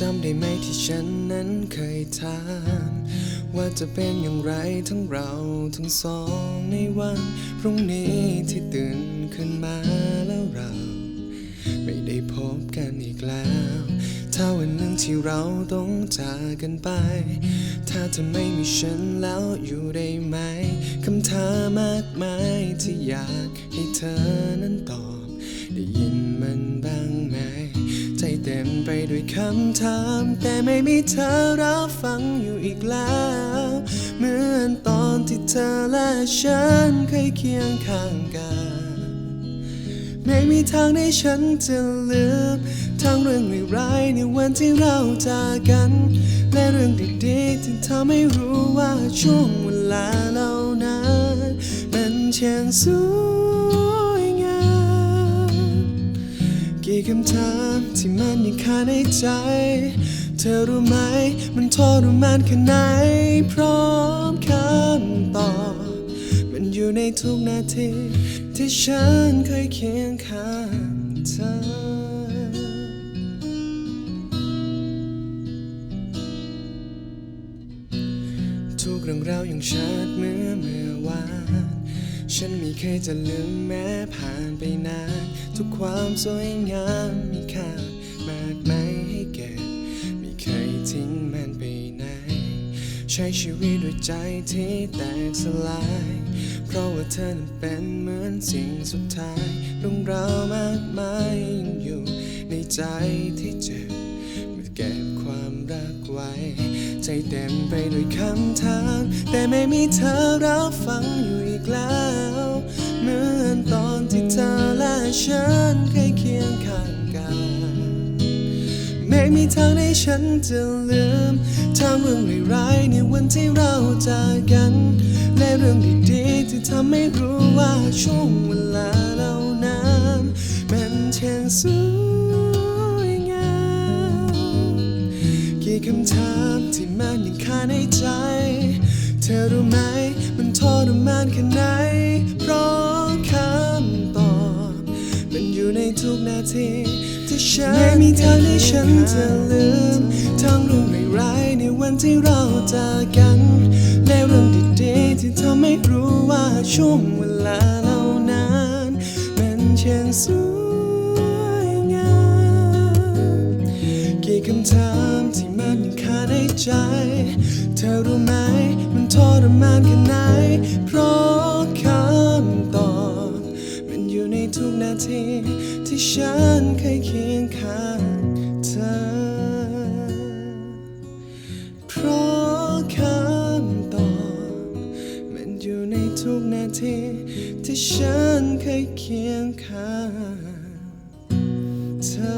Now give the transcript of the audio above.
จำได้ไหมที่ฉันนั้นเคยถาม ว่าจะเป็นอย่างไรทั้งเราทั้งสองในวันพรุ่งนี้ที่ตื่นขึ้นมาแล้วเรา ไม่ได้พบกันอีกแล้ว ถ้าวันหนึ่งที่เราต้องจากกันไป ถ้าเธอไม่มีฉันแล้วอยู่ได้ไหมคำถามมากมายที่อยากให้เธอนั้นตอบ ด้วยคำถาม แต่ไม่มีเธอรับฟังอยู่อีกแล้ว เหมือนตอนที่เธอและฉันเคยเคียงข้างกัน ไม่มีทางให้ฉันจะลืมทั้งเรื่องร้ายในวันที่เราจากกัน และเรื่องดีๆที่ทำให้รู้ว่าช่วงเวลาเหล่านั้นมันเช่างสว กี่คำถามที่มันยังคาในใจ เธอรู้ไหมมันทรมานแค่ไหน พร้อมคำตอบ มันอยู่ในทุกนาที ที่ฉันเคยเคียงข้างเธอทุกเรื่องราวยังชัดเมื่อเมื่อวาน ฉันไม่เคยจะลืมแม้ผ่านไปนาน ทุกความสวยงามมีค่ามากมายให้เก็บ ไม่เคยทิ้งมันไปไหน ใช้ชีวิตด้วยใจที่แตกสลาย เพราะว่าเธอนั้นเป็นเหมือนสิ่งสุดท้ายเรื่องราวมากมายยังอยู่ในใจที่ ใจเต็มไปด้วยคำถาม แต่ไม่มีเธอรับฟังอยู่อีกแล้ว เหมือนตอนที่เธอและฉันเคยเคียงข้างกัน ไม่มีทางให้ฉันจะลืมทางเรื่องร้ายในวันที่เราจากกัน และเรื่องดีๆที่ทำให้รู้ว่าช่วงเวลาเหล่านั้นมันช่างสว กี่คำถามที่มันยังคาในใจ เธอรู้ไหมมันทรมานแค่ไหน เพราะคำตอบ มันอยู่ในทุกนาทีที่ฉันไม่มีทางให้ฉันจะลืม ทั้งเรื่องร้ายๆในวันที่เราจากกัน และเรื่องดีๆที่ทำให้รู้ว่าช่วงเวลาเหล่านั้นมันเช่างสวยงามกี่คำถาม ใจ เธอรู้ไหมมันทรมานแค่ไหน เพราะคำตอบ มันอยู่ในทุกนาที ที่ฉันเคยเคียงข้างเธอ เพราะคำตอบ มันอยู่ในทุกนาที ที่ฉันเคยเคียงข้างเธอ